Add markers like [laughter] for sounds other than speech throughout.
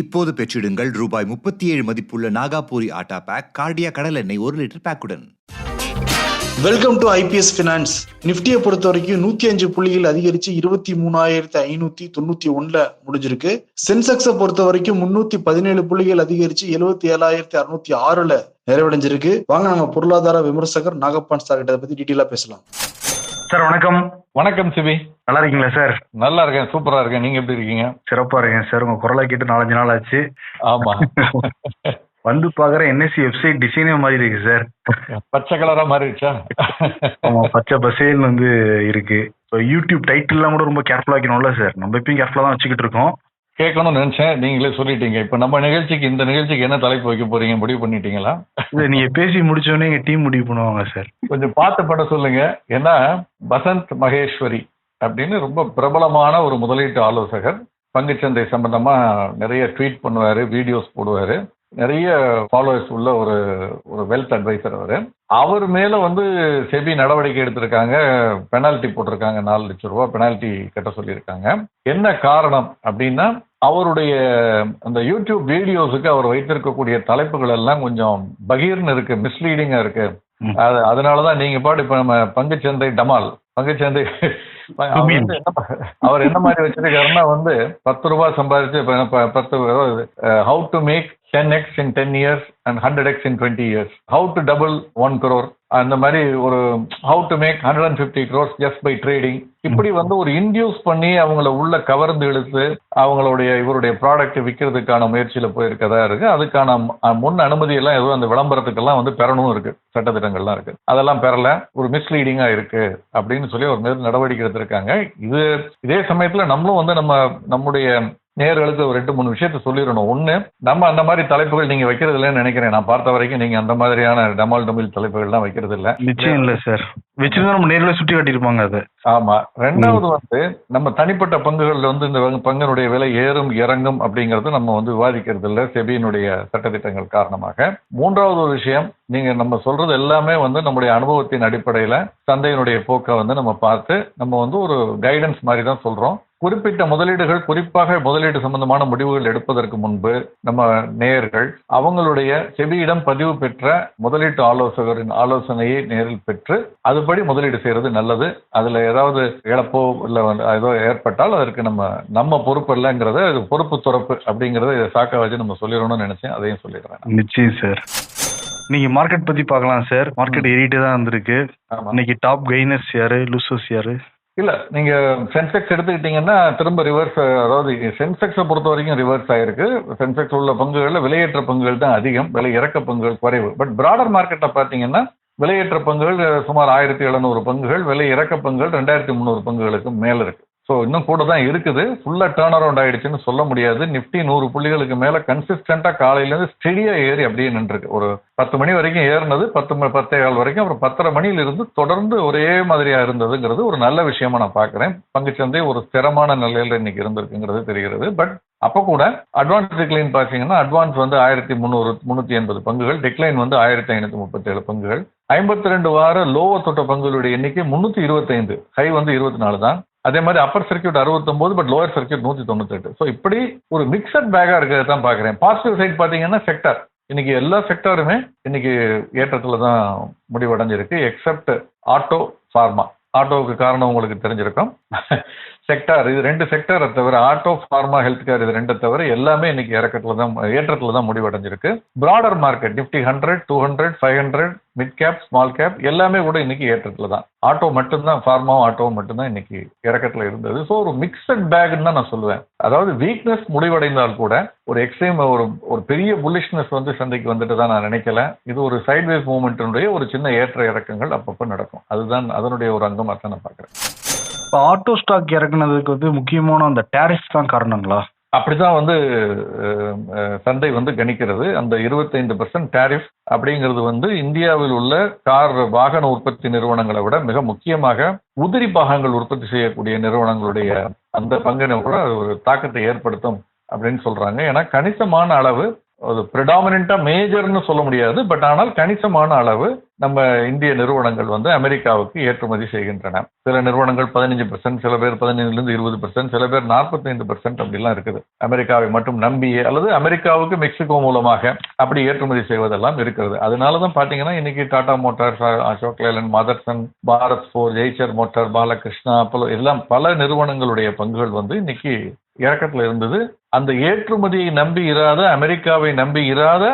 இப்போது பெற்றிடுங்கள் ரூபாய் முப்பத்தி ஏழு மதிப்புள்ள நாகாபூரி ஆட்டா பேக் கார்டியா கடல் எண்ணெய் ஒரு லிட்டர் பேக்குடன் வெல்கம் டு ஐபிஎஸ் ஃபினான்ஸ் நிப்டியை பொறுத்த வரைக்கும் நூத்தி அஞ்சு புள்ளிகள் அதிகரிச்சு இருபத்தி மூணாயிரத்தி ஐநூத்தி தொண்ணூத்தி ஒண்ணுல முடிஞ்சிருக்கு. சென்செக்ஸை பொறுத்த வரைக்கும் முன்னூத்தி பதினேழு புள்ளிகள் அதிகரிச்சு எழுபத்தி ஏழாயிரத்தி அறுநூத்தி ஆறுல நிறைவடைஞ்சிருக்கு. வாங்க நம்ம பொருளாதார விமர்சகர் நாகப்பான் சார் கிட்ட பத்தி டீட்டெயிலா பேசலாம். சார் வணக்கம். வணக்கம் சிபி. நல்லா இருக்கீங்களா சார் நல்லா இருக்கேன் சூப்பரா இருக்கேன். நீங்க எப்படி இருக்கீங்க? சிறப்பா இருக்கேன் சார் உங்க குரலை கேட்டு நாலஞ்சு நாள் ஆச்சு. ஆமா. [laughs] வந்து பாக்குற என்எஸ்சி வெப்சைட் டிசைனே மாதிரி இருக்கு சார் பச்சை கலரா மாறிடுச்சா ஆமா பச்சை பசேல்னு வந்து இருக்கு. யூடியூப் டைட்டில்லாம் கூட ரொம்ப கேர்ஃபுல்லா வைக்கணும்ல சார் நம்ம எப்பயும் கேர்ஃபுல்லா தான் வச்சுக்கிட்டு இருக்கோம். கேட்கணும்னு நினைச்சேன். நீங்களே சொல்லிட்டீங்க. இப்ப நம்ம நிகழ்ச்சிக்கு இந்த நிகழ்ச்சிக்கு என்ன தலைப்பு வைக்க போறீங்க? முடிவு பண்ணிட்டீங்களா? இதை நீங்க பேசி முடிச்சோடனே எங்க டீம் முடிவு பண்ணுவாங்க சார். கொஞ்சம் பார்த்து பட சொல்லுங்க. ஏன்னா வசந்த் மகேஸ்வரி அப்படின்னு ரொம்ப பிரபலமான ஒரு முதலீட்டு ஆலோசகர். பங்குச்சந்தை சம்பந்தமா நிறைய ட்வீட் பண்ணுவாரு வீடியோஸ் போடுவாரு. நிறைய ஃபாலோவர்ஸ் உள்ள ஒரு ஒரு வெல்த் அட்வைசர் அவர். அவர் மேல வந்து செபி நடவடிக்கை எடுத்திருக்காங்க. பெனால்டி போட்டிருக்காங்க. நாலு லட்சம் ரூபாய் பெனால்டி கட்ட சொல்லியிருக்காங்க. என்ன காரணம் அப்படின்னா அவருடைய அந்த யூடியூப் வீடியோஸுக்கு அவர் வைத்திருக்கக்கூடிய தலைப்புகள் எல்லாம் கொஞ்சம் பகீர்னு இருக்கு மிஸ்லீடிங்கா இருக்கு. அது அதனாலதான் நீங்க பாட்டு இப்ப நம்ம பங்குச்சந்தை டமால் பங்குச்சந்தை [laughs] அவர் என்ன- அவர் என்ன மாதிரி வச்சிருக்காருன்னா வந்து பத்து ரூபாய் சம்பாதிச்சு பத்து how to make ten x in ten years and hundred x in twenty years how to double one crore? அந்த மாதிரி ஒரு how to make hundred and fifty crores just by trading இப்படி வந்து ஒரு இன்டியூஸ் பண்ணி அவங்கள உள்ள கவர்ந்து இழுத்து அவங்களுடைய இவருடைய ப்ராடக்ட் விற்கிறதுக்கான முயற்சியில போயிருக்கதா இருக்கு. அதுக்கான முன் அனுமதி எல்லாம் எதுவும் அந்த விளம்பரத்துக்கெல்லாம் வந்து பெறணும் இருக்கு. சட்டத்திட்டங்கள்லாம் இருக்கு. அதெல்லாம் பெறல. ஒரு மிஸ்லீடிங்கா இருக்கு அப்படின்னு சொல்லி ஒரு மேல் நடவடிக்கை எடுத்திருக்காங்க. இது இதே சமயத்துல நம்மளும் வந்து நம்ம நம்முடைய நேர்களுக்கு ஒரு ரெண்டு மூணு விஷயத்த சொல்லிடணும். ஒண்ணு நம்ம அந்த மாதிரி தலைப்புகள் நீங்க வைக்கிறது இல்லைன்னு நினைக்கிறேன். நான் பார்த்த வரைக்கும் நீங்க அந்த மாதிரியான டமால் டமில் தலைப்புகள்லாம் வைக்கிறது இல்ல நிச்சயம் இல்ல சார் வச்சிருந்தா நம்ம நேர்ல சுட்டி காட்டியிருப்பாங்க அதை. ஆமா. ரெண்டாவது வந்து நம்ம தனிப்பட்ட பங்குகள்ல வந்து இந்த பங்கு- பங்கினுடைய விலை ஏறும் இறங்கும் அப்படிங்கறது நம்ம வந்து விவாதிக்கிறது இல்ல செபியினுடைய சட்டத்திட்டங்கள் காரணமாக. மூன்றாவது ஒரு விஷயம் நீங்க நம்ம சொல்றது எல்லாமே வந்து நம்முடைய அனுபவத்தின் அடிப்படையில சந்தையினுடைய போக்கை வந்து நம்ம பார்த்து நம்ம வந்து ஒரு கைடன்ஸ் மாதிரி தான் சொல்றோம். குறிப்பிட்ட முதலீடுகள் குறிப்பாக முதலீடு சம்பந்தமான முடிவுகள் எடுப்பதற்கு முன்பு நம்ம நேயர்கள் அவங்களுடைய செபியிடம் பதிவு பெற்ற முதலீட்டு ஆலோசகரின் ஆலோசனையை நேரில் பெற்று அதுபடி முதலீடு செய்யறது நல்லது. அதுல ஏதாவது இழப்போ இல்ல ஏதோ ஏற்பட்டால் அதற்கு நம்ம நம்ம பொறுப்பு இல்லைங்கிறத இது பொறுப்பு துறப்பு அப்படிங்கறத இதை சாக்க வச்சு நம்ம சொல்லிடணும்னு நினைச்சேன் அதையும் சொல்லிடுறேன். நிச்சயம் சார். நீங்க மார்க்கெட் பத்தி பார்க்கலாம் சார். மார்க்கெட் ஏறிட்டே தான் வந்திருக்கு. ஆமா. இன்னைக்கு டாப் கைனர்ஸ் யாரு? லூசர்ஸ் யாரு? இல்ல நீங்க சென்செக்ஸ் எடுத்துக்கிட்டீங்கன்னா திரும்ப ரிவர்ஸ் அதாவது சென்செக்ஸை பொறுத்த வரைக்கும் ரிவர்ஸ் ஆயிருக்கு. சென்செக்ஸ் உள்ள பங்குகளில் விலையேற்ற பங்குகள் தான் அதிகம். விலை இறக்க பங்குகள் குறைவு. பட் பிராடர் மார்க்கெட்டை பார்த்தீங்கன்னா விலையேற்ற பங்குகள் சுமார் ஆயிரத்தி எழுநூறு பங்குகள் விலை இறக்க பங்குகள் ரெண்டாயிரத்தி முந்நூறு பங்குகளுக்கு மேல இருக்கு. ஸோ இன்னும் கூட தான் இருக்குது. ஃபுல்லாக டேர்ன் அரவுண்ட் ஆயிடுச்சுன்னு சொல்ல முடியாது. நிஃப்டி நூறு புள்ளிகளுக்கு மேலே கன்சிஸ்டண்ட்டாக காலையிலேருந்து ஸ்டெடியாக ஏறி அப்படியே நின்றுருக்கு. ஒரு பத்து மணி வரைக்கும் ஏறினது பத்து மணி பத்தே கால் வரைக்கும் அப்புறம் பத்தரை மணியிலிருந்து தொடர்ந்து ஒரே மாதிரியாக இருந்ததுங்கிறது ஒரு நல்ல விஷயமா நான் பார்க்குறேன். பங்குச்சந்தை ஒரு ஸ்திரமான நிலையில் இன்னைக்கு இருந்திருக்குங்கிறது தெரிகிறது. பட் அப்போ கூட அட்வான்ஸ் டிக்ளைன் பார்த்தீங்கன்னா அட்வான்ஸ் வந்து ஆயிரத்தி முந்நூறு முந்நூற்றி எண்பது பங்குகள் டிக்ளைன் வந்து ஆயிரத்தி ஐநூற்றி முப்பத்தேழு பங்குகள். ஐம்பத்தி ரெண்டு வார லோவ தொட்ட பங்குகளுடைய எண்ணிக்கை முந்நூற்றி இருபத்தைந்து ஹை வந்து இருபத்தி நாலு தான். அதே மாதிரி அப்பர் சர்க்கியூட் அறுபத்தொம்போது பட் லோயர் சர்க்கியூட் நூற்றி தொண்ணூத்தெட்டு ஸோ இப்படி ஒரு மிக்சட் பேக்காக இருக்கிறத தான் பார்க்குறேன். பாசிட்டிவ் சைட் பார்த்தீங்கன்னா செக்டர் இன்னைக்கு எல்லா செக்டாருமே இன்னைக்கு ஏற்றத்துல தான் முடிவடைஞ்சிருக்கு எக்ஸப்ட் ஆட்டோ ஃபார்மா ஆட்டோவுக்கு காரணம் உங்களுக்கு தெரிஞ்சிருக்கும். செக்டார் இது ரெண்டு செக்டாரை தவிர ஆட்டோ ஃபார்மா ஹெல்த் கேர் இது ரெண்டை தவிர எல்லாமே இன்னைக்கு இறக்கத்துல தான் ஏற்றத்துல தான் முடிவடைஞ்சிருக்கு. Broader market Nifty hundred two hundred five hundred mid cap small cap எல்லாமே கூட இன்னைக்கு ஏற்றத்துல தான். ஆட்டோ மட்டும்தான் ஃபார்மாவும் ஆட்டோவும் மட்டும்தான் இன்னைக்கு இறக்கத்துல இருந்தது. ஸோ ஒரு மிக்சட் பேக்னு தான் நான் சொல்லுவேன். அதாவது வீக்னஸ் முடிவடைந்தால் கூட ஒரு எக்ஸ்ட்ரீம் ஒரு ஒரு பெரிய புல்லிஷ்னஸ் வந்து சந்தைக்கு வந்துட்டு தான் நான் நினைக்கல. இது ஒரு சைட்வேஸ் மூவ்மெண்ட்டினுடைய ஒரு சின்ன ஏற்ற இறக்கங்கள் அப்பப்போ நடக்கும். அதுதான் அதனுடைய ஒரு அங்கமாக தான் நான் பார்க்குறேன். இப்போ ஆட்டோ ஸ்டாக் இறக்குனதுக்கு வந்து முக்கியமான அந்த டேரிஃப் தான் காரணங்களா? அப்படிதான் வந்து சந்தை வந்து கணிக்கிறது. அந்த 25% பர்சன்ட் டேரிஃப் அப்படிங்கிறது வந்து இந்தியாவில் உள்ள கார் வாகன உற்பத்தி நிறுவனங்களை விட மிக முக்கியமாக உதிரி பாகங்கள் உற்பத்தி செய்யக்கூடிய நிறுவனங்களுடைய அந்த பங்கினை கூட ஒரு தாக்கத்தை ஏற்படுத்தும் அப்படின்னு சொல்றாங்க. ஏன்னா கணிசமான அளவு அது ப்ரிடாமினா மேஜர்னு சொல்ல முடியாது பட் ஆனால் கணிசமான அளவு நம்ம இந்திய நிறுவனங்கள் வந்து அமெரிக்காவுக்கு ஏற்றுமதி செய்கின்றன. சில நிறுவனங்கள் பதினஞ்சு பர்சன்ட் சில பேர் பதினஞ்சுலேருந்து இருபது பர்சன்ட் சில பேர் நாற்பத்தைந்து பர்சன்ட் அப்படிலாம் இருக்குது. அமெரிக்காவை மட்டும் நம்பி அல்லது அமெரிக்காவுக்கு மெக்சிகோ மூலமாக அப்படி ஏற்றுமதி செய்வதெல்லாம் இருக்கிறது. அதனால தான் பார்த்தீங்கன்னா இன்னைக்கு Tata motors Ashok Leyland Motherson Bharat four Eicher motor Balkrishna Apollo எல்லாம் பல நிறுவனங்களுடைய பங்குகள் வந்து இன்னைக்கு இறக்கத்தில் இருந்தது. அந்த ஏற்றுமதியை நம்பி இராத அமெரிக்காவை நம்பி இராத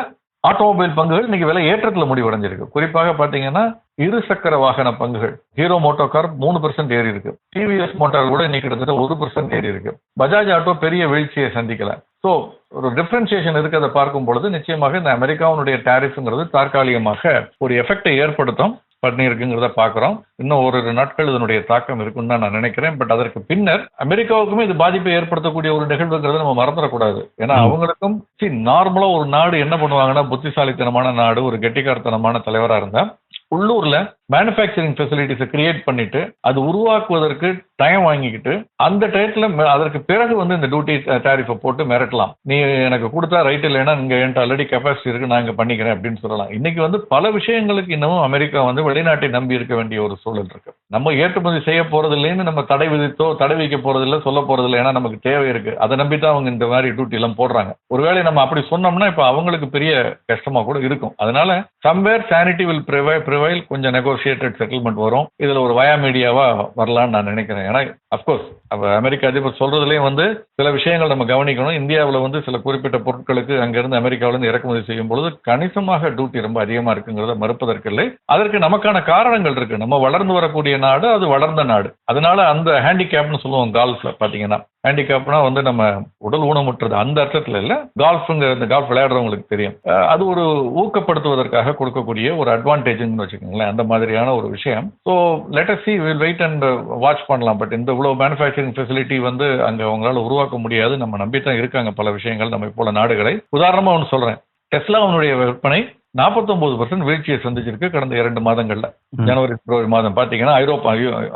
ஆட்டோமொபைல் பங்குகள் இன்னைக்கு விலை ஏற்றத்தில் முடிவடைஞ்சிருக்கு. குறிப்பாக பார்த்தீங்கன்னா இரு சக்கர வாகன பங்குகள். ஹீரோ மோட்டோ கார் மூணு பர்சன்ட் ஏறி இருக்கு. டிவிஎஸ் மோட்டார் கூட இன்னைக்கு கிட்டத்தட்ட ஒரு பர்சன்ட் ஏறி இருக்கு. பஜாஜ் ஆட்டோ பெரிய வீழ்ச்சியை சந்திக்கல. ஸோ ஒரு டிஃபரன்சியேஷன் இருக்கிறத பார்க்கும் பொழுது நிச்சயமாக இந்த அமெரிக்காவுடைய டேரிஃப்ங்கிறது தற்காலிகமாக ஒரு எஃபெக்டை ஏற்படுத்தும். பண்ணியிருக்குங்கிறத பார்க்குறோம். இன்னும் ஒரு நாட்கள் இதனுடைய தாக்கம் இருக்குன்னு தான் நான் நினைக்கிறேன். பட் அதற்கு பின்னர் அமெரிக்காவுக்குமே இது பாதிப்பை ஏற்படுத்தக்கூடிய ஒரு நிகழ்வுங்கிறத நம்ம மறந்துடக்கூடாது. ஏன்னா. அவங்களுக்கும் நார்மலா ஒரு நாடு என்ன பண்ணுவாங்கன்னா புத்திசாலித்தனமான நாடு ஒரு கெட்டிக்காரத்தனமான தலைவரா இருந்தா உள்ளூர்ல மேனுஃபேக்சரிங் ஃபெசிலிட்டிஸை கிரியேட் பண்ணிட்டு அது உருவாக்குவதற்கு டைம் வாங்கிக்கிட்டு அந்த டயத்தில் ம- அதற்கு பிறகு வந்து இந்த டியூட்டி டேரிஃபை போட்டு மிரட்டலாம். நீ எனக்கு கொடுத்தா ரைட் இல்லைன்னா இங்கே என்கிட்ட ஆல்ரெடி கெப்பாசிட்டி இருக்கு நான் இங்கே பண்ணிக்கிறேன் அப்படின்னு சொல்லலாம். இன்னைக்கு வந்து பல விஷயங்களுக்கு இன்னமும் அமெரிக்கா வந்து வெளிநாட்டை நம்பி இருக்க வேண்டிய ஒரு சூழல் இருக்கு. நம்ம ஏற்றுமதி செய்ய போறது இல்லைன்னு நம்ம தடை விதித்தோ தடை வைக்க போறது இல்லை சொல்ல போறது இல்லை ஏன்னா நமக்கு தேவை இருக்கு. அதை நம்பி தான் அவங்க இந்த மாதிரி டியூட்டி எல்லாம் போடுறாங்க. ஒருவேளை நம்ம அப்படி சொன்னோம்னா இப்போ அவங்களுக்கு பெரிய கஷ்டமா கூட இருக்கும். அதனால somewhere sanity will prevail prevail கொஞ்சம் நெகோசியேட்டட் செட்டில்மெண்ட் வரும். இதுல ஒரு வயா மீடியாவா வரலாம்னு நான் நினைக்கிறேன். ஏன்னா அப்கோர்ஸ் அமெரிக்க அதிபர் சொல்றதுலயும் வந்து சில விஷயங்கள் நம்ம கவனிக்கணும். இந்தியாவில் வந்து சில குறிப்பிட்ட பொருட்களுக்கு அங்கிருந்து அமெரிக்காவிலிருந்து இறக்குமதி செய்யும் பொழுது கணிசமாக டியூட்டி ரொம்ப அதிகமா இருக்குங்கிறத மறுப்பதற்கு இல்லை அதற்கு நமக்கான காரணங்கள் இருக்கு. நம்ம வளர்ந்து வரக்கூடிய நாடு அது வளர்ந்த நாடு. அதனால அந்த ஹேண்டிகேப்னு சொல்லுவோம் கால்ஃப்ல பாத்தீங்கன்னா. ஹேண்டிகேப்னா வந்து நம்ம உடல் ஊனமுற்றது அந்த அர்த்தத்தில் இல்லை கால்ஃபுங்கிற இந்த கால்ஃப் விளையாடுறவங்களுக்கு தெரியும். அது ஒரு ஊக்கப்படுத்துவதற்காக கொடுக்கக்கூடிய ஒரு அட்வான்டேஜ்னு வச்சுக்கோங்களேன் அந்த மாதிரியான ஒரு விஷயம். So let us see we'll wait and watch பண்ணலாம். பட் இந்த இவ்வளோ மேனுஃபேக்சரிங் ஃபெசிலிட்டி வந்து அங்கே அவங்களால உருவாக்க முடியாது. நம்ம நம்பி தான் இருக்காங்க பல விஷயங்கள் நம்ம போல நாடுகளை. உதாரணமாக ஒன்று சொல்றேன். டெஸ்லாவுடைய விற்பனை 49% பர்சன்ட் வீழ்ச்சியை சந்திச்சிருக்கு கடந்த இரண்டு மாதங்கள்ல. ஜனவரி பிப்ரவரி மாதம் பாத்தீங்கன்னா ஐரோப்பா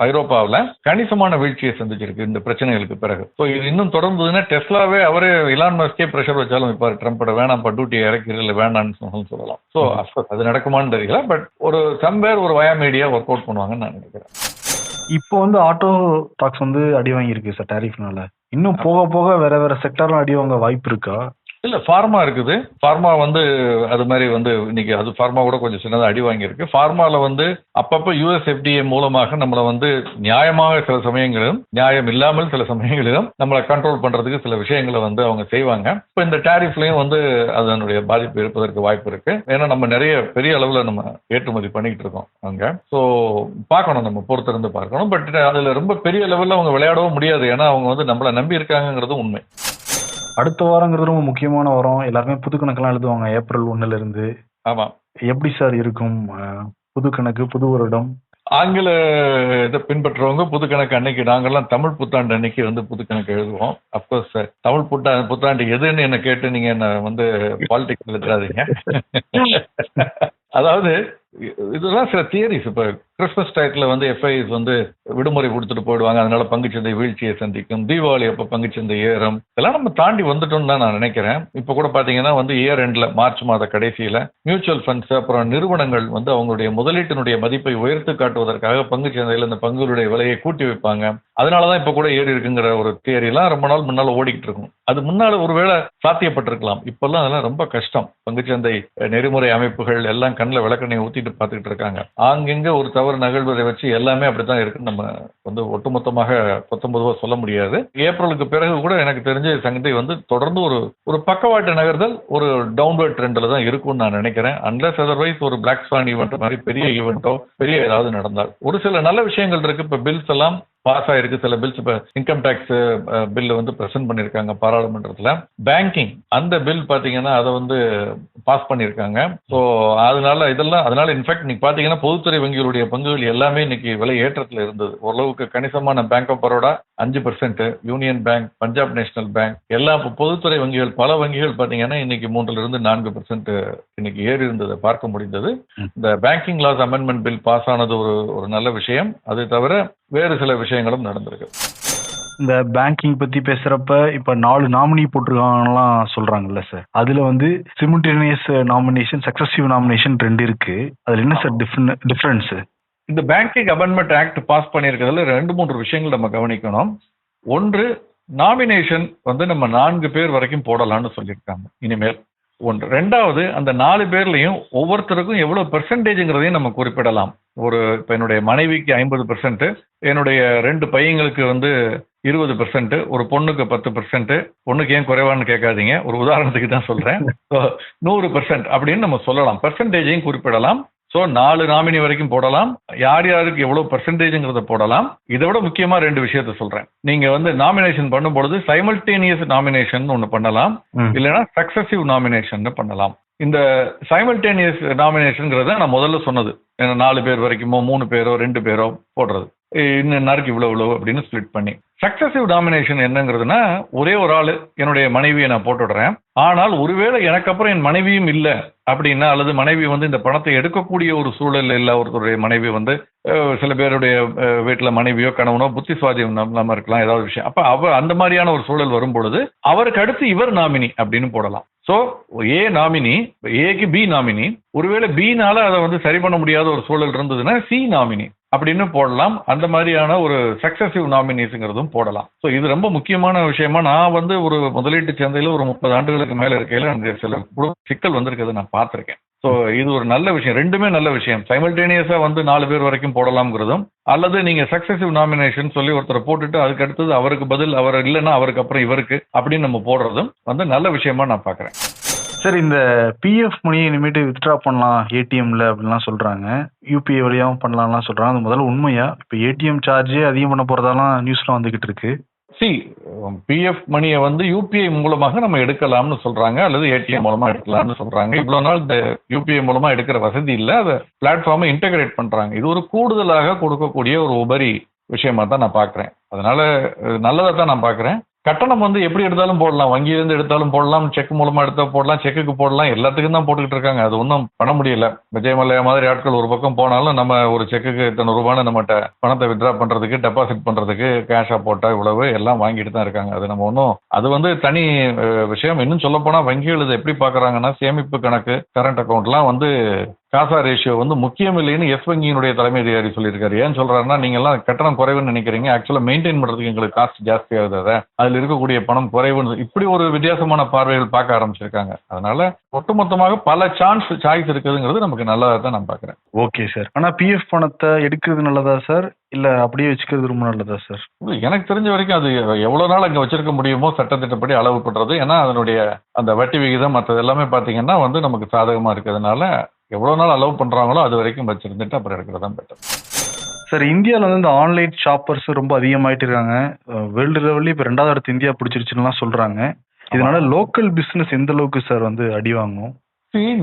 ஐரோப்பாவில் கணிசமான வீழ்ச்சியை சந்திச்சிருக்கு இந்த பிரச்சனைகளுக்கு பிறகு. ஸோ இது இன்னும் தொடர்ந்ததுன்னா டெஸ்லாவே அவரே இலான் மஸ்கே ப்ரெஷர் வச்சாலும் இப்போ ட்ரம்ப்போட வேணாம் டியூட்டி இறக்கிறதுல வேணாம்னு சொல்லலாம். ஸோ அஃப்கோர்ஸ் அது நடக்குமான்னு தெரியல பட் ஒரு சம்பேர் ஒரு வயா மீடியா ஒர்க் அவுட் பண்ணுவாங்கன்னு நான் நினைக்கிறேன். இப்போ வந்து ஆட்டோ ஸ்டாக்ஸ் வந்து அடி வாங்கியிருக்கு சார் டேரிஃப்னால இன்னும் போக போக வேற வேற செக்டர்லாம் அடி வாங்க வாய்ப்பு இருக்கா? இல்ல ஃபார்மா இருக்குது. ஃபார்மா வந்து அது மாதிரி வந்து இன்னைக்கு அது ஃபார்மா கூட கொஞ்சம் சின்னதாக அடி வாங்கியிருக்கு. ஃபார்மால வந்து அப்பப்ப யூஎஸ் எஃப்டிஏ மூலமாக நம்மளை வந்து நியாயமாக சில சமயங்களிலும் நியாயம் இல்லாமல் சில சமயங்களிலும் நம்மளை கண்ட்ரோல் பண்றதுக்கு சில விஷயங்களை வந்து அவங்க செய்வாங்க. இப்போ இந்த டேரிஃப்லையும் வந்து அதனுடைய பாதிப்பு இருப்பதற்கு வாய்ப்பு இருக்கு. ஏன்னா நம்ம நிறைய பெரிய அளவில் நம்ம ஏற்றுமதி பண்ணிக்கிட்டு இருக்கோம் அங்க. ஸோ பார்க்கணும் நம்ம பொறுத்திருந்து பார்க்கணும். பட் அதுல ரொம்ப பெரிய லெவலில் அவங்க விளையாடவும் முடியாது. ஏன்னா அவங்க வந்து நம்மளை நம்பி இருக்காங்கிறது உண்மை. அடுத்த வாரங்கிறது ரொம்ப முக்கியமான வாரம். எல்லாருமே புது கணக்கெல்லாம் எழுதுவாங்க. ஏப்ரல் ஒண்ணுல இருந்து. ஆமா. எப்படி சார் இருக்கும்? புது கணக்கு புது வருடம்? ஆங்கில இதை பின்பற்றுறவங்க புது கணக்கு அன்னைக்கு நாங்கெல்லாம் தமிழ் புத்தாண்டு அன்னைக்கு வந்து புது கணக்கு எழுதுவோம். அப்கோர்ஸ் தமிழ் புத்தா புத்தாண்டு எதுன்னு என்ன கேட்டு நீங்க என்ன வந்து பாலிடிக்ஸ் எழுதுறாதீங்க. [laughs] அதாவது இதெல்லாம் சில தியரிஸ் இப்போ கிறிஸ்மஸ் டயத்தில் வந்து எஃப்ஐஸ் வந்து விடுமுறை கொடுத்துட்டு போயிடுவாங்க. அதனால பங்குச்சந்தை வீழ்ச்சியை சந்திக்கும். தீபாவளி அப்போ பங்குச்சந்தை ஏறும். இதெல்லாம் நம்ம தாண்டி வந்துட்டோம்னு தான் நான் நினைக்கிறேன். இப்போ கூட பார்த்தீங்கன்னா வந்து இயர் எண்டில் மார்ச் மாத கடைசியில் மியூச்சுவல் ஃபண்ட்ஸ் அப்புறம் நிறுவனங்கள் வந்து அவங்களுடைய முதலீட்டினுடைய மதிப்பை உயர்த்து காட்டுவதற்காக பங்குச்சந்தையில் இந்த பங்குகளுடைய விலையை கூட்டி வைப்பாங்க. அதனால தான் இப்போ கூட ஏறி இருக்குங்கிற ஒரு தியரிலாம் ரொம்ப நாள் முன்னால் ஓடிக்கிட்டு இருக்கும். அது முன்னால் ஒருவேளை சாத்தியப்பட்டிருக்கலாம். இப்போல்லாம் அதெல்லாம் ரொம்ப கஷ்டம். பங்குச்சந்தை நெறிமுறை அமைப்புகள் எல்லாம் கண்ணில் விளக்கெண்ணெய் ஊற்றிட்டு பார்த்துக்கிட்டு இருக்காங்க. ஆங்கெங்க ஒரு தவறு நகழ்வதை வச்சு எல்லாமே அப்படித்தான் இருக்குன்னு நம்ம வந்து ஒட்டுமொத்தமாக பத்தொன்பதுவா சொல்ல முடியாது. ஏப்ரலுக்கு பிறகு கூட எனக்கு தெரிஞ்ச சங்கத்தை வந்து தொடர்ந்து ஒரு ஒரு பக்கவாட்டு நகர்தல் ஒரு டவுன்வர்ட் ட்ரெண்டில் தான் இருக்கும்னு நான் நினைக்கிறேன். அன்லஸ் அதர்வைஸ் ஒரு பிளாக் ஸ்வான் ஈவெண்ட் மாதிரி பெரிய ஈவெண்ட்டோ பெரிய ஏதாவது நடந்தால். ஒரு சில நல்ல விஷயங்கள் இருக்கு. இப்போ பில்ஸ் எல்லாம் பாஸ் ஆயிருக்கு. சில பில்ஸ் இப்போ இன்கம் டேக்ஸ் பில் வந்து ப்ரெசென்ட் பண்ணியிருக்காங்க பாராளுமன்றத்தில். பேங்கிங் அந்த பில் பார்த்தீங்கன்னா அதை வந்து பாஸ் பண்ணியிருக்காங்க. ஸோ அதனால இதெல்லாம் அதனால இன்ஃபேக்ட் இன்னைக்கு பார்த்தீங்கன்னா பொதுத்துறை வங்கிகளுடைய பங்குகள் எல்லாமே இன்னைக்கு விலை ஏற்றத்தில் இருந்தது. ஓரளவுக்கு கணிசமான பேங்க் ஆஃப் பரோடா அஞ்சு percent union bank Punjab national bank எல்லா பொதுத்துறை வங்கிகள் பல வங்கிகள் பார்த்தீங்கன்னா இன்னைக்கு மூன்றுல இருந்து நான்கு பர்சன்ட் இன்னைக்கு ஏறி இருந்ததை பார்க்க முடிந்தது. இந்த banking laws amendment bill pass ஆனது ஒரு ஒரு நல்ல விஷயம். அதை தவிர வேறு சில விஷயங்களும் நடந்திருக்கு. இந்த பேங்கிங் பத்தி பேசுறப்ப இப்ப நாலு நாமினி போட்டிருக்காங்கலாம் சொல்றாங்கல்ல சார் அதுல வந்து சிமில்டேனியஸ் நாமினேஷன் சக்சஸிவ் நாமினேஷன் ரெண்டு இருக்கு. அதுல என்ன சார் டிஃபரன்ஸ் இந்த பேங்கிங் அமெண்ட்மெண்ட் ஆக்ட் பாஸ் பண்ணியிருக்கிறதுல ரெண்டு மூன்று விஷயங்கள் நம்ம கவனிக்கணும். ஒன்று நாமினேஷன் வந்து நம்ம நான்கு பேர் வரைக்கும் போடலாம்னு சொல்லியிருக்காங்க. இனிமேல் ஒன்று. ரெண்டாவது அந்த நாலு பேர்லையும் ஒவ்வொருத்தருக்கும் எவ்வளோ பெர்சன்டேஜுங்கிறதையும் நம்ம குறிப்பிடலாம். ஒரு இப்போ என்னுடைய மனைவிக்கு ஐம்பது பெர்சன்ட் என்னுடைய ரெண்டு பையங்களுக்கு வந்து இருபது பெர்சன்ட் ஒரு பொண்ணுக்கு பத்து பெர்சன்ட் பொண்ணுக்கு ஏன் குறைவான்னு கேட்காதீங்க. ஒரு உதாரணத்துக்கு தான் சொல்றேன். நூறு பெர்சன்ட் அப்படின்னு நம்ம சொல்லலாம். பெர்சன்டேஜையும் குறிப்பிடலாம். ஸோ நாலு நாமினி வரைக்கும் போடலாம். யார் யாருக்கு எவ்வளோ பெர்சன்டேஜுங்கிறத போடலாம். இதை விட முக்கியமா ரெண்டு விஷயத்த சொல்றேன். நீங்க வந்து நாமினேஷன் பண்ணும்பொழுது சைமல்டேனியஸ் நாமினேஷன் ஒன்று பண்ணலாம். இல்லைன்னா சக்சஸிவ் நாமினேஷன் பண்ணலாம். இந்த சைமல்டேனியஸ் நாமினேஷனுங்கிறத நான் முதல்ல சொன்னது. ஏன்னா நாலு பேர் வரைக்குமோ மூணு பேரோ ரெண்டு பேரோ போடுறது. இன்னும் நறுக்கு இவ்வளோ இவ்வளோ அப்படின்னு ஸ்ப்ளிட் பண்ணி. சக்சஸிவ் டாமினேஷன் என்னங்கிறதுனா ஒரே ஒரு ஆள் என்னுடைய மனைவியை நான் போட்டுடுறேன் ஆனால் ஒருவேளை எனக்கு அப்புறம் என் மனைவியும் இல்லை அப்படின்னா அல்லது மனைவி வந்து இந்த பணத்தை எடுக்கக்கூடிய ஒரு சூழல் இல்லை ஒருத்தருடைய மனைவி வந்து சில பேருடைய வீட்டில் மனைவியோ கணவனோ புத்தி சுவாதியம் நம்ம இருக்கலாம் ஏதாவது விஷயம். அப்போ அவர் அந்த மாதிரியான ஒரு சூழல் வரும் பொழுது அவருக்கு அடுத்து இவர் நாமினி அப்படின்னு போடலாம். ஸோ ஏ நாமினி ஏக்கு பி நாமினி. ஒருவேளை பினால அதை வந்து சரி பண்ண முடியாத ஒரு சூழல் இருந்ததுன்னா சி நாமினி. அப்படின்னு போடலாம். அந்த மாதிரியான ஒரு சக்சஸிவ் நாமினிஸுங்கிறதும் போடலாம். ஸோ இது ரொம்ப முக்கியமான விஷயமா நான் வந்து ஒரு முதலீட்டு சந்தையில் ஒரு முப்பது ஆண்டுகளுக்கு மேலே இருக்கையில் அந்த சில சிக்கல் வந்திருக்கிறது நான் பார்த்துருக்கேன். ஸோ இது ஒரு நல்ல விஷயம். ரெண்டுமே நல்ல விஷயம். சைமல்டேனியஸாக வந்து நாலு பேர் வரைக்கும் போடலாம்ங்கிறதும் அல்லது நீங்கள் சக்சஸிவ் நாமினேஷன் சொல்லி ஒருத்தரை போட்டுட்டு அதுக்கு அடுத்தது அவருக்கு பதில் அவர் இல்லைன்னா அவருக்கு அப்புறம் இவருக்கு அப்படின்னு நம்ம போடுறதும் வந்து நல்ல விஷயமா நான் பார்க்குறேன். சார் இந்த பிஎஃப் மணியை இனிமேட்டு வித்ட்ரா பண்ணலாம் ஏடிஎம்ல அப்படின்லாம் சொல்றாங்க. யூபிஐ வழியாகவும் பண்ணலாம்லாம் சொல்றாங்க. அது முதல்ல உண்மையா? இப்போ ஏடிஎம் சார்ஜே அதிகம் பண்ண போறதாலாம் நியூஸ்ல வந்துகிட்டு இருக்கு. சி பிஎஃப் மணியை வந்து யூபிஐ மூலமாக நம்ம எடுக்கலாம்னு சொல்றாங்க அல்லது ஏடிஎம் மூலமா எடுக்கலாம்னு சொல்றாங்க. இவ்வளவு நாள் இந்த யூபிஐ மூலமா எடுக்கிற வசதி இல்லை அதை பிளாட்ஃபார்மை இன்டகிரேட் பண்றாங்க. இது ஒரு கூடுதலாக கொடுக்கக்கூடிய ஒரு உபரி விஷயமா தான் நான் பார்க்குறேன் அதனால நல்லதாக தான் நான் பார்க்குறேன் கட்டணம் வந்து எப்படி எடுத்தாலும் போடலாம். வங்கியிலேருந்து எடுத்தாலும் போடலாம். செக் மூலமாக எடுத்தால் போடலாம். செக்குக்கு போடலாம். எல்லாத்துக்கும் தான் போட்டுக்கிட்டு இருக்காங்க. அது ஒன்றும் பண்ண முடியல. விஜயமல்லையா மாதிரி ஆட்கள் ஒரு பக்கம் போனாலும் நம்ம ஒரு செக்குக்கு இத்தனை ரூபான்னு நம்மகிட்ட பணத்தை வித்ட்ரா பண்ணுறதுக்கு டெபாசிட் பண்ணுறதுக்கு கேஷாக போட்டால் இவ்வளவு எல்லாம் வாங்கிட்டு தான் இருக்காங்க. அது நம்ம ஒன்றும் அது வந்து தனி விஷயம். இன்னும் சொல்லப்போனால் வங்கிகள் இதை எப்படி பார்க்குறாங்கன்னா சேமிப்பு கணக்கு கரண்ட் அக்கௌண்ட்லாம் வந்து காசா ரேஷியோ வந்து முக்கியம் இல்லைன்னு எஸ் வங்கியினுடைய தலைமை அதிகாரி சொல்லியிருக்காரு. ஏன் சொல்றாருன்னா நீங்க எல்லாம் கட்டணம் குறைவுன்னு நினைக்கிறீங்க. ஆக்சுவலா மெயின்டைன் பண்றதுக்கு எங்களுக்கு காஸ்ட் ஜாஸ்தி ஆகுது அதை. அதுல இருக்கக்கூடிய பணம் குறைவுன்னு இப்படி ஒரு வித்தியாசமான பார்வைகள் பார்க்க ஆரம்பிச்சிருக்காங்க. அதனால ஒட்டுமொத்தமாக பல சான்ஸ் சாய்ஸ் இருக்குதுங்கிறது நமக்கு நல்லதா தான் நான் பாக்குறேன் ஓகே சார் ஆனா பிஎஃப் பணத்தை எடுக்கிறது நல்லதா சார் இல்ல அப்படியே வச்சுக்கிறது ரொம்ப நல்லதா சார் எனக்கு தெரிஞ்ச வரைக்கும் அது எவ்வளவு நாள் அங்க வச்சிருக்க முடியுமோ சட்டத்திட்டப்படி அளவு பண்றது ஏன்னா அதனுடைய அந்த வட்டி விகிதம் மற்றது எல்லாமே பாத்தீங்கன்னா வந்து நமக்கு சாதகமா இருக்கிறதுனால எவ்வளவு நாள் அலோவ் பண்றாங்களோ அது வரைக்கும் வச்சிருந்துட்டு அப்புறம் எடுக்கிறது தான் பெட்டர் சார் இந்தியாவில் வந்து இந்த ஆன்லைன் ஷாப்பர்ஸ் ரொம்ப அதிகமாயிட்டு இருக்காங்க. வேர்ல்டு லெவல்ல இப்போ ரெண்டாவது இடத்து இந்தியா பிடிச்சிருச்சுன்னுலாம் சொல்றாங்க. இதனால லோக்கல் பிசினஸ் எந்த அளவுக்கு சார் வந்து அடி வாங்கும்?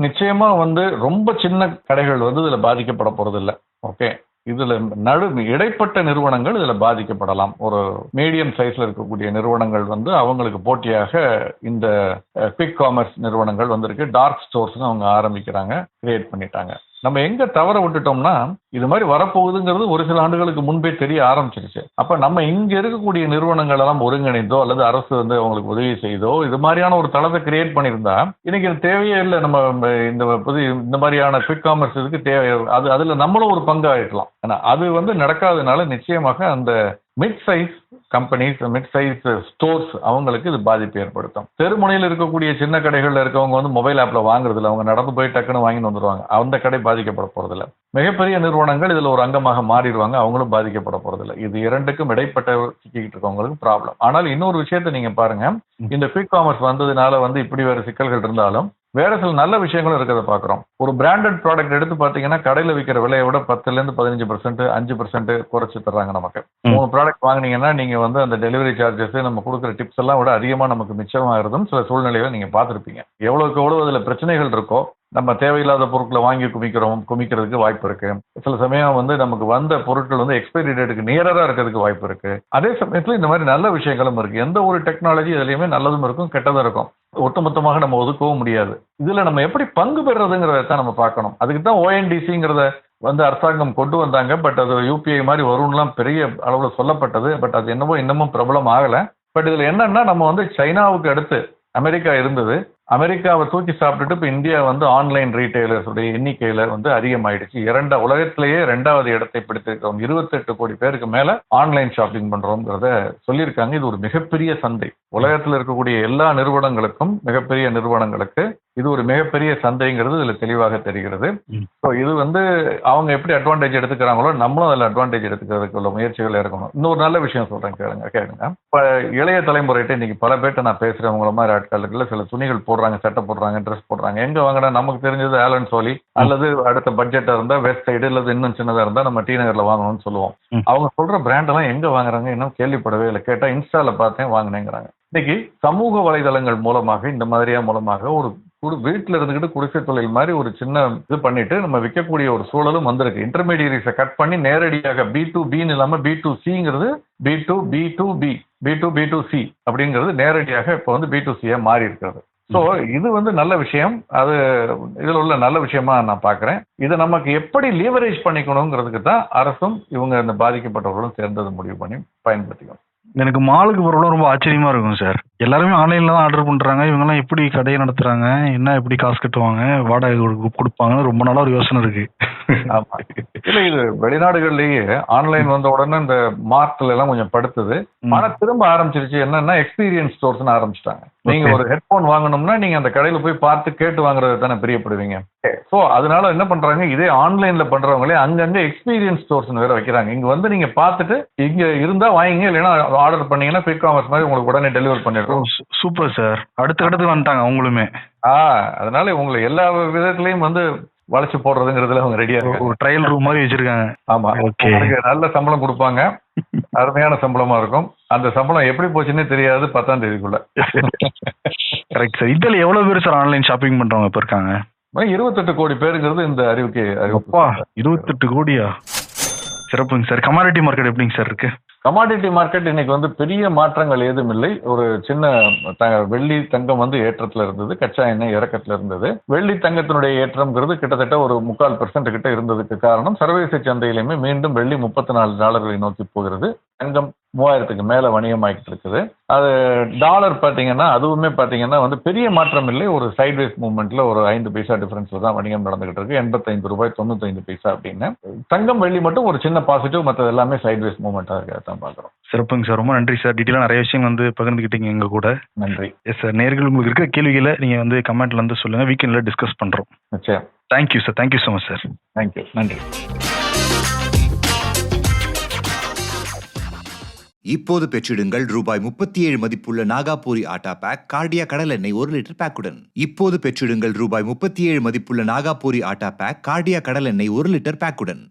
நிச்சயமா வந்து ரொம்ப சின்ன கடைகள் வந்து இதுல பாதிக்கப்பட போறது இல்ல ஓகே இதுல நடு இடைப்பட்ட நிறுவனங்கள் இதுல பாதிக்கப்படலாம். ஒரு மீடியம் சைஸ்ல இருக்கக்கூடிய நிறுவனங்கள் வந்து அவங்களுக்கு போட்டியாக இந்த குவிக் காமர்ஸ் நிறுவனங்கள் வந்திருக்கு. டார்க் ஸ்டோர்ஸ் அவங்க ஆரம்பிக்கிறாங்க கிரியேட் பண்ணிட்டாங்க. நம்ம எங்க தவற விட்டுட்டோம்னா இது மாதிரி வரப்போகுதுங்கிறது ஒரு சில ஆண்டுகளுக்கு முன்பே தெரிய ஆரம்பிச்சிருச்சு. அப்ப நம்ம இங்க இருக்கக்கூடிய நிறுவனங்கள் எல்லாம் ஒருங்கிணைந்தோ அல்லது அரசு வந்து அவங்களுக்கு உதவி செய்தோ இது மாதிரியான ஒரு தளத்தை கிரியேட் பண்ணியிருந்தா இன்னைக்கு இது தேவையே இல்லை. நம்ம இந்த புது இந்த மாதிரியான குவிக் காமர்ஸ் இதுக்கு தேவை. அது அதுல நம்மளும் ஒரு பங்கு ஆயிடலாம் ஆனா அது வந்து நடக்காதனால நிச்சயமாக அந்த mid size companies mid size stores அவங்களுக்கு இது பாதிப்பு ஏற்படுத்தும். தெருமுனையில் இருக்கக்கூடிய சின்ன கடைகள்ல இருக்கவங்க வந்து மொபைல் ஆப்ல வாங்குறது இல்ல அவங்க நடந்து போய் டக்குன்னு வாங்கிட்டு வந்துருவாங்க. அந்த கடை பாதிக்கப்பட போறதில்ல. மிகப்பெரிய நிறுவனங்கள் இதுல ஒரு அங்கமாக மாறிடுவாங்க. அவங்களும் பாதிக்கப்பட போறதில்ல. இது இரண்டுக்கும் இடைப்பட்ட சிக்கிக்கிட்டு இருக்கவங்களுக்கு ப்ராப்ளம் ஆனால் இன்னொரு விஷயத்தை நீங்க பாருங்க. இந்த குவிக் காமர்ஸ் வந்ததுனால வந்து இப்படி வேற சிக்கல்கள் இருந்தாலும் வேற சில நல்ல விஷயங்களும் இருக்கிறத பாக்குறோம் ஒரு பிராண்டட் ப்ராடக்ட் எடுத்து பாத்தீங்கன்னா கடையில விற்கிற விலையை விட பத்துல இருந்து பதினஞ்சு பர்சன்ட் அஞ்சு பர்சன்ட் குறைச்சு தர்றாங்க நமக்கு. மூணு ப்ராடக்ட் வாங்குனீங்கன்னா நீங்க வந்து அந்த டெலிவரி சார்ஜஸ் நம்ம கொடுக்குற டிப்ஸ் எல்லாம் விட அதிகமா நமக்கு மிச்சமாகிறதும் சில சூழ்நிலைகளை நீங்க பார்த்திருப்பீங்க. எவ்வளவுக்கு எவ்வளவு அதுல பிரச்சனைகள் இருக்கோ நம்ம தேவையில்லாத பொருட்களை வாங்கி குமிக்கிறோம் குமிக்கிறதுக்கு வாய்ப்பு இருக்கு. சில சமயம் வந்து நமக்கு வந்த பொருட்கள் வந்து எக்ஸ்பைரி டேட்டுக்கு நியரரா இருக்கிறதுக்கு வாய்ப்பு இருக்கு. அதே சமயத்துல இந்த மாதிரி நல்ல விஷயங்களும் இருக்கு. எந்த ஒரு டெக்னாலஜி இதுலயுமே நல்லதும் இருக்கும் கெட்டதும் இருக்கும். ஒட்டுமொத்தமாக நம்ம ஒதுக்கவும் முடியாது. இதுல நம்ம எப்படி பங்கு பெறுறதுங்கிறத தான் நம்ம பார்க்கணும். அதுக்கு தான் ஓஎன்டிசிங்கிறத வந்து அரசாங்கம் கொண்டு வந்தாங்க. பட் அது யூபிஐ மாதிரி வரும்லாம் பெரிய அளவில் சொல்லப்பட்டது. பட் அது என்னவோ இன்னமும் பிரபலம் ஆகலை பட் இதில் என்னன்னா நம்ம வந்து சைனாவுக்கு அடுத்து அமெரிக்கா இருந்தது. அமெரிக்காவை தூக்கி சாப்பிட்டுட்டு இப்போ இந்தியா வந்து ஆன்லைன் ரீட்டைலர்ஸுடைய எண்ணிக்கையில வந்து அதிகமாயிடுச்சு. இரண்டா உலகத்திலேயே ரெண்டாவது இடத்தை பிடித்திருக்கிறோம். இருபத்தெட்டு கோடி பேருக்கு மேல ஆன்லைன் ஷாப்பிங் பண்றோம்ங்கிறத சொல்லியிருக்காங்க. இது ஒரு மிகப்பெரிய சந்தை. உலகத்தில் இருக்கக்கூடிய எல்லா நிறுவனங்களுக்கும் மிகப்பெரிய நிறுவனங்களுக்கு இது ஒரு மிகப்பெரிய சந்தைங்கிறது இதுல தெளிவாக தெரிகிறது. ஸோ இது வந்து அவங்க எப்படி அட்வான்டேஜ் எடுத்துக்கிறாங்களோ நம்மளும் அதில் அட்வான்டேஜ் எடுத்துக்கிறதுக்கு உள்ள முயற்சிகள் இருக்கணும் இன்னொரு நல்ல விஷயம் சொல்றேன் கேளுங்க கேளுங்க. இப்போ இளைய தலைமுறைகிட்ட இன்னைக்கு பல பேர்ட்ட நான் பேசுறேன் உங்களை மாதிரி ஆட்களுக்குள்ள சில துணிகள் போடுறாங்க சட்டை போடுறாங்க ட்ரெஸ் போடுறாங்க. எங்க வாங்கினா நமக்கு தெரிஞ்சது ஆலன் சோலி அல்லது அடுத்த பட்ஜெட்டா இருந்தா வெஸ்ட் சைடு அல்லது இன்னும் சின்னதா இருந்தா நம்ம டி நகர்ல வாங்கணும்னு சொல்லுவோம். அவங்க சொல்ற பிராண்ட் எல்லாம் எங்க வாங்குறாங்க இன்னும் கேள்விப்படவே இல்லை. கேட்டா இன்ஸ்டால பார்த்தேன் வாங்கினேங்கிறாங்க. இன்னைக்கு சமூக வலைதளங்கள் மூலமாக இந்த மாதிரியா மூலமாக ஒரு வீட்டில் இருந்துக்கிட்டு குடிசை தொழில் மாதிரி ஒரு சின்ன இது பண்ணிட்டு நம்ம விற்கக்கூடிய ஒரு சூழலும் வந்திருக்கு. இன்டர்மீடியரிஸை கட் பண்ணி நேரடியாக பி டு பின்னு இல்லாமல் B to சிங்கிறது B to B to B B to B to C அப்படிங்கிறது நேரடியாக இப்போ வந்து பி டு சியாக மாறி இருக்கிறது. ஸோ இது வந்து நல்ல விஷயம். அது இதில் உள்ள நல்ல விஷயமா நான் பார்க்குறேன் இதை நமக்கு எப்படி லீவரேஜ் பண்ணிக்கணுங்கிறதுக்கு தான் அரசும் இவங்க இந்த பாதிக்கப்பட்டவர்களும் சேர்ந்தது முடிவு பண்ணி பயன்படுத்திக்கணும். எனக்கு மாலுக்கு போறவங்களும் ரொம்ப ஆச்சரியமா இருக்கும் சார் எல்லாருமே ஆன்லைன்ல தான் ஆர்டர் பண்றாங்க. இவங்கெல்லாம் எப்படி கடையை நடத்துறாங்க? என்ன எப்படி காசு கட்டுவாங்க? வாடகை கொடு- கொடுப்பாங்கன்னு ரொம்ப நாளா ஒரு யோசனை இருக்கு. [laughs] ஆமா. இல்ல இது வெளிநாடுகள்லயே ஆன்லைன் வந்த உடனே இந்த மார்க்ல எல்லாம் கொஞ்சம் படுத்துது. ம். ஆனா திரும்ப ஆரம்பிச்சிருச்சு. என்னன்னா எக்ஸ்பீரியன்ஸ் ஸ்டோர்ஸ்னு ஆரம்பிச்சிட்டாங்க. நீங்க. ஒரு ஹெட்போன் வாங்கணும்னா நீங்க அந்த கடையில போய் பார்த்து கேட்டு வாங்குறது தானே பிரியப்படுவீங்க? சோ அதனால என்ன பண்றாங்க? இதே ஆன்லைன்ல பண்றவங்களே அங்கங்க எக்ஸ்பீரியன்ஸ் ஸ்டோர்ஸ் வேற வைக்கிறாங்க. இங்க வந்து நீங்க பார்த்துட்டு இங்க இருந்தா வாங்கிங்க இல்லைன்னா ஆர்டர் பண்ணீங்கன்னா குயிக் காமர்ஸ் மாதிரி உங்களுக்கு உடனே டெலிவர் பண்ணிடுறோம். சூப்பர் சார் அடுத்த கட்டத்துக்கு வந்துட்டாங்க அவங்களுமே. ஆ அதனால உங்களை எல்லா விதத்திலயும் வந்து வளைச்சு போடுறதுங்கிறதுல அவங்க ரெடியா இருக்காங்க. ஒரு ட்ரையல் ரூம் மாதிரி வச்சிருக்காங்க. ஆமா. உங்களுக்கு நல்ல சம்பளம் கொடுப்பாங்க. அருமையான சம்பளமா இருக்கும். அந்த சம்பளம் எப்படி போச்சுன்னே தெரியாது பத்தாம் தேதிக்குள்ள. [laughs] கரெக்ட் சார் இதில் எவ்வளவு பேர் சார் ஆன்லைன் ஷாப்பிங் பண்றவங்க இப்ப இருக்காங்க? இருபத்தெட்டு கோடி பேருங்கிறது இந்த அறிவுக்கு அப்பா அறிவிப்பு இருபத்தெட்டு கோடியா? சிறப்புங்க சார். கமாடிட்டி மார்க்கெட் எப்படிங்க சார் இருக்கு? கமாடிட்டி மார்க்கெட் இன்னைக்கு வந்து பெரிய மாற்றங்கள் ஏதும் இல்லை. ஒரு சின்ன வெள்ளி தங்கம் வந்து ஏற்றத்துல இருந்தது. கச்சா எண்ணெய் இறக்கத்துல இருந்தது. வெள்ளி தங்கத்தினுடைய ஏற்றம்ங்கிறது கிட்டத்தட்ட ஒரு முக்கால் பெர்சன்ட் கிட்ட இருந்ததுக்கு காரணம். சர்வதேச சந்தையிலுமே மீண்டும் வெள்ளி முப்பத்தி நாலு டாலர்களை நோக்கி போகிறது. தங்கம் மூவாயிரத்துக்கு மேல வணிகமாகிட்டு இருக்குது அது டாலர் பாத்தீங்கன்னா அதுவுமே பாத்தீங்கன்னா வந்து பெரிய மாற்றம் இல்லை. ஒரு சைட்வேஸ் மூவ்மெண்ட்ல ஒரு ஐந்து பைசா டிஃபரன்ஸ்ல தான் வணிகம் நடந்துகிட்டு இருக்கு எண்பத்தைந்து ரூபாய் தொண்ணூத்தைந்து பைசா அப்படின்னு. தங்கம் வெள்ளி மட்டும் ஒரு சின்ன பாசிட்டிவ் மற்றது எல்லாமே சைட்வேஸ் மூவ்மெண்டா இருக்கிறதான் பாக்குறோம் சிறப்புங்க சார். ரொம்ப நன்றி சார். டீட்டெயிலாக நிறைய விஷயம் வந்து பகிர்ந்துக்கிட்டீங்க எங்க கூட. நன்றி. எஸ் சார் நேர்கள் உங்களுக்கு இருக்கிற கேள்விகளை நீங்க வந்து கமெண்ட்ல வந்து சொல்லுங்க. வீக்கெண்ட்ல டிஸ்கஸ் பண்றோம். நிச்சயம். Thank you sir thank you so much sir thank you நன்றி. இப்போது பெற்றிடுங்கள் ரூபாய் முப்பத்தி ஏழு மதிப்புள்ள நாகாபூரி ஆட்டா பேக் கார்டியா கடல் எண்ணெய் ஒரு லிட்டர் பேக்குடன் இப்போது பெற்றிடுங்கள் ரூபாய் முப்பத்தி ஏழு மதிப்புள்ள நாகாபூரி ஆட்டா பேக் கார்டியா கடல் எண்ணெய் ஒரு லிட்டர் பேக்குடன்